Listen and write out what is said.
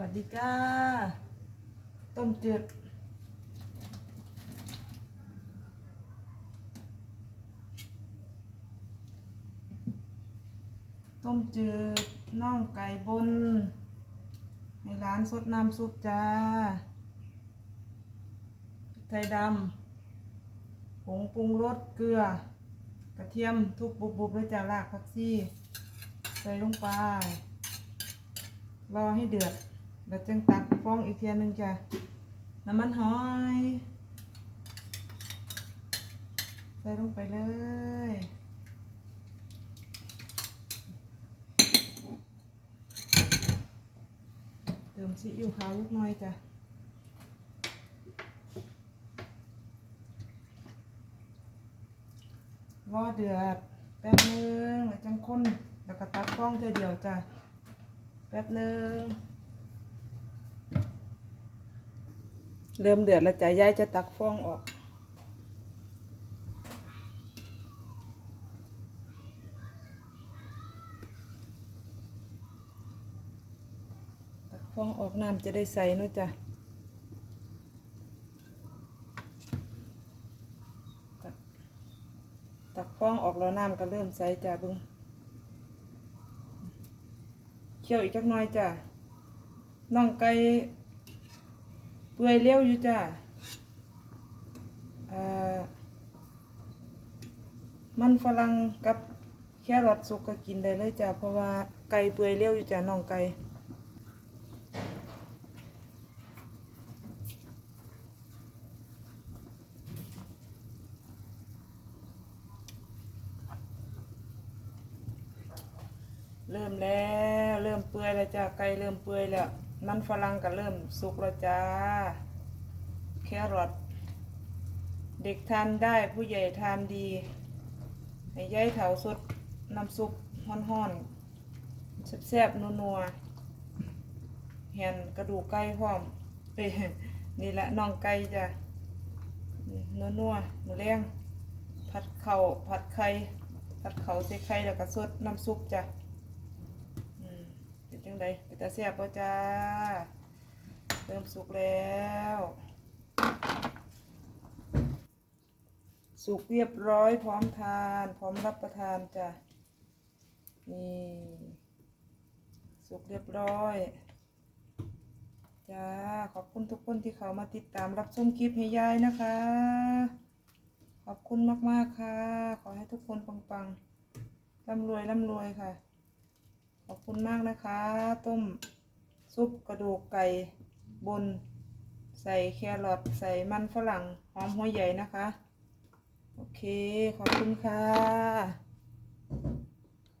วัสดีจ้า ต้มจืดต้มจืดน่องไก่บน ในร้านสดน้ำซุปจ้าพริกไทยดำผงปรุงรสเกลือ กระเทียมทุบบุบๆด้วยจ้ารากผักชีใส่ลงไป รอให้เดือด แล้วจึงตักฟองอีกเทียหนึงจ้ะน้ำมันหอย ใส่ลงไปเลยเติมซีอิ๊วขาวลูกน้อยจ้ะรอเดือดแป๊บนึงแล้วจังค้นแล้วก็ตักฟองเธอเดียวจ้ะแป๊บนึง เริ่มเดือดแล้วจ้ะยายจะตักฟองออก ตักฟองออกน้ำจะได้ใส่เนาะจ้ะตักฟองออกแล้วน้ำก็เริ่มใส่จ้ะบึงเคี่ยวอีกจักน่อยจ้ะน่องไก่ ปื่อยเร็วอยู่จ้ะอ่ามันฝรั่งกับแครอทสุกก็กินได้เลยจ้ะเพราะว่าไก่เปื่อยเร็วอยู่จ้ะน่องไก่เริ่มแล้ว เริ่มเปื่อยแล้วจ้าไก่เริ่มเปื่อยแล้ว มันฝรั่งก็เริ่มสุกแล้วจ้า แครอทเด็กทานได้ผู้ใหญ่ทานดีให้ยายเถาสดน้ำซุปห้อนๆแซ่บๆนัวๆแหนกระดูกไก่พร้อมเอ้ยนี่แหละน่องไก่จ้ะนัวๆหมูแรงผัดเข่าผัดไข่ผัดเข่าใส่ไข่แล้วก็สดน้ำซุปจ้ะ จังไดเป็นตาแซ่บป่จ้าเริ่มสุกแล้ว สุกเรียบร้อยพร้อมทาน พร้อมรับประทานจ้ะนี่สุกเรียบร้อยจ้าขอบคุณทุกคนที่เขามาติดตามรับชมคลิปให้ยายนะคะ ขอบคุณมากๆค่ะ ขอให้ทุกคนปังๆร่ำรวยร่ำรวยค่ะ อบคุณมากนะคะ ต้มซุปกระดูกไก่บน ใส่แครอทใส่มันฝรั่งหอมหัวใหญ่นะคะ โอเค ขอบคุณค่ะ